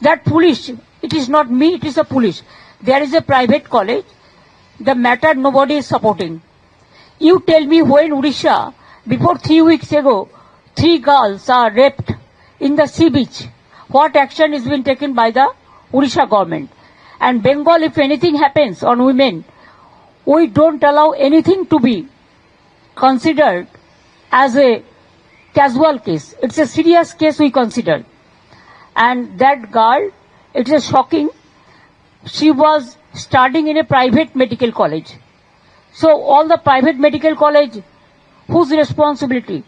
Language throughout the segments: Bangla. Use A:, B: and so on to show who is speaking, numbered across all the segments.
A: That police, it is not me, it is the police. There is a private college. The matter nobody is supporting. You tell me when Odisha, before three weeks ago, three girls are raped in the sea beach. What action is being taken by the Odisha government? And Bengal, if anything happens on women, we don't allow anything to be considered as a casual case. It's a serious case we consider. And that girl, it is shocking. She was studying in a private medical college. So all the private medical college, whose responsibility?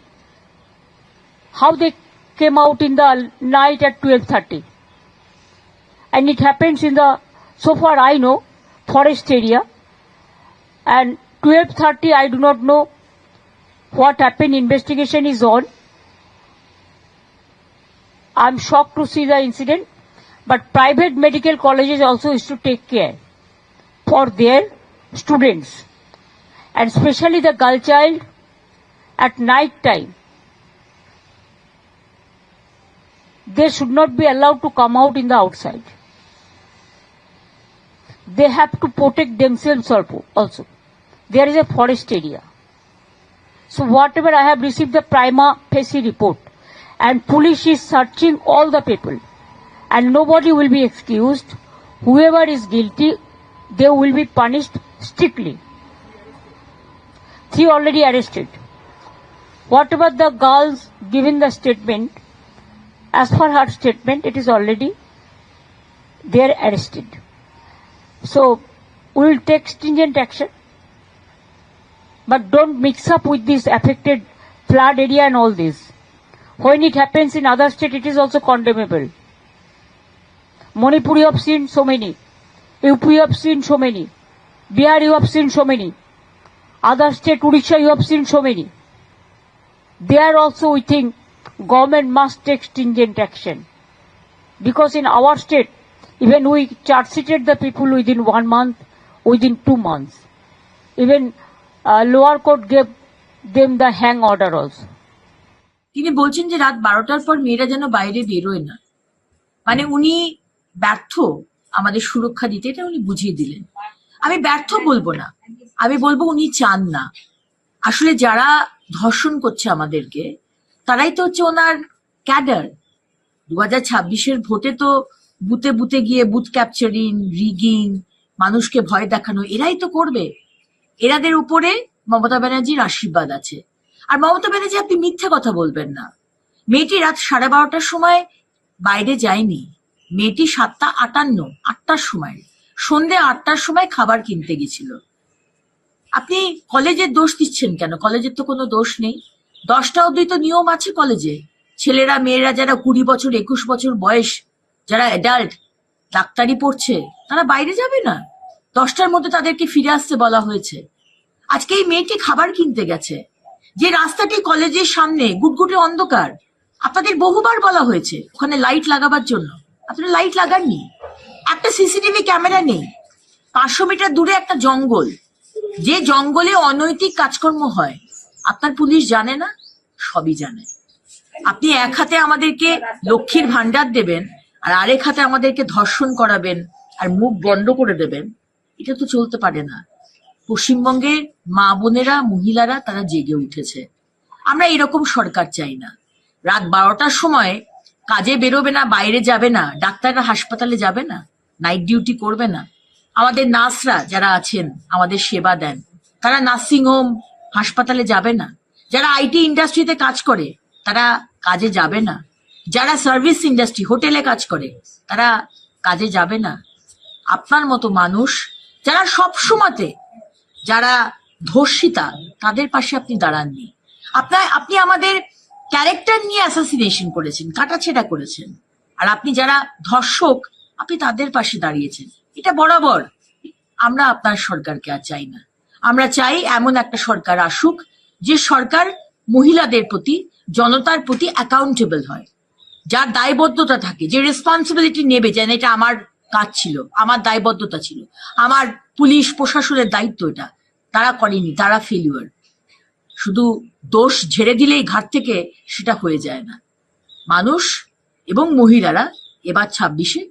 A: How they came out in the night at 12.30. And it happens in the, so far I know, forest area. And 12.30 I do not know what happened, investigation is on. I'm shocked to see the incident, but private medical colleges also is to take care for their students, and especially the girl child at night time. They should not be allowed to come out in the outside. They have to protect themselves also. There is a forest area. So whatever I have received the prima facie report and police is searching all the people and nobody will be excused. Whoever is guilty, they will be punished strictly. Three already arrested. What about the girls giving the statement, as for her statement, it is already they are arrested. So we will take stringent action but don't mix up with this affected flood area and all this. When it happens in other state, it is also condemnable. Manipur you have seen so many. UP you have seen so many. Bihar you have seen so many. Other state, Odisha you have seen so many. There also we think government must take stringent action. Because in our state, even we charge sheeted the people within one month, within two months. Even uh, lower court gave them the hang order also.
B: তিনি বলছেন যে রাত বারোটার পর মেয়েরা যেন বাইরে বেরোয় না। মানে উনি ব্যর্থ আমাদের সুরক্ষা দিতে, এটা উনি বুঝিয়ে দিলেন। আমি ব্যর্থ বলব না। আমি বলব উনি চান না। আসলে যারা ধর্ষণ করছে আমাদেরকে, তারাই তো হচ্ছে ওনার ক্যাডার। দু হাজার ছাব্বিশের ভোটে তো বুতে বুতে গিয়ে বুথ ক্যাপচারিং, রিগিং, মানুষকে ভয় দেখানো, এরাই তো করবে। এরাদের উপরে মমতা ব্যানার্জির আশীর্বাদ আছে। আর মমতা ব্যানার্জি, আপনি মিথ্যে কথা বলবেন না। মেয়েটি রাত সাড়ে বারোটার সময় বাইরে যায়নি। মেয়েটি সাতটা আটান্ন, আটটার সময়। সন্ধে আটটার সময় খাবার কিনতে গেছিল। আপনি কলেজের দোষ দিচ্ছেন কেন? কলেজের তো কোনো দোষ নেই। দশটা অবধি তো নিয়ম আছে কলেজে। ছেলেরা, মেয়েরা যারা কুড়ি বছর, একুশ বছর বয়স, যারা অ্যাডাল্ট ডাক্তারি পড়ছে, তারা বাইরে যাবে না। দশটার মধ্যে তাদেরকে ফিরে আসতে বলা হয়েছে। আজকে এই মেয়েটি খাবার কিনতে গেছে। যে রাস্তাটি কলেজের সামনে গুটগুটে অন্ধকার, আপনাদের বহুবার বলা হয়েছে ওখানে লাইট লাগাবার জন্য। আপনারা লাইট লাগাননি। একটা সিসিটিভি ক্যামেরা নেই। পাঁচশো মিটার দূরে একটা জঙ্গল। যে জঙ্গলে অনৈতিক কাজকর্ম হয়, আপনার পুলিশ জানে না? সবই জানে। আপনি এক হাতে আমাদেরকে লক্ষ্মীর ভান্ডার দেবেন, আর আরেক হাতে আমাদেরকে ধর্ষণ করাবেন, আর মুখ বন্ধ করে দেবেন। এটা তো চলতে পারে না। পশ্চিমবঙ্গের মা বোনেরা, মহিলারা তারা জেগে উঠেছে। আমরা এরকম সরকার চাই না। রাত বারোটার সময় কাজে বেরোবে না, বাইরে যাবে না, ডাক্তাররা হাসপাতালে যাবে না নাইট ডিউটি করবে না। আমাদের নার্সরা যারা আছেন, আমাদের সেবা দেন, তারা নার্সিং হোম হাসপাতালে যাবে না। যারা আইটি ইন্ডাস্ট্রিতে কাজ করে, তারা কাজে যাবে না। যারা সার্ভিস ইন্ডাস্ট্রি হোটেলে কাজ করে, তারা কাজে যাবে না। আপনার মতো মানুষ, যারা সব সময়তে যারা ধর্ষিতা, তাদের পাশে আপনি দাঁড়াননি। আপনার, আপনি আমাদের ক্যারেক্টার নিয়ে অ্যাসাসিনেশন করেছেন, কাটাছেড়া করেছেন। আর আপনি যারা ধর্ষক, আপনি তাদের পাশে দাঁড়িয়েছেন। এটা বরাবর আমরা আপনার সরকারকে আর চাই না। আমরা চাই এমন একটা সরকার আসুক, যে সরকার মহিলাদের প্রতি, জনতার প্রতি অ্যাকাউন্টেবল হয়। যার দায়বদ্ধতা থাকে, যে রেসপন্সিবিলিটি নেবে, যেন এটা আমার কাজ ছিল, আমার দায়বদ্ধতা ছিল। আমার পুলিশ প্রশাসনের দায়িত্ব এটা। তারা করেনি, তারা ফেলিওর শুধু দোষ ঝেড়ে দিলেই ঘাট থেকে সেটা হয়ে যায় না। মানুষ এবং মহিলারা এবার ছাব্বিশে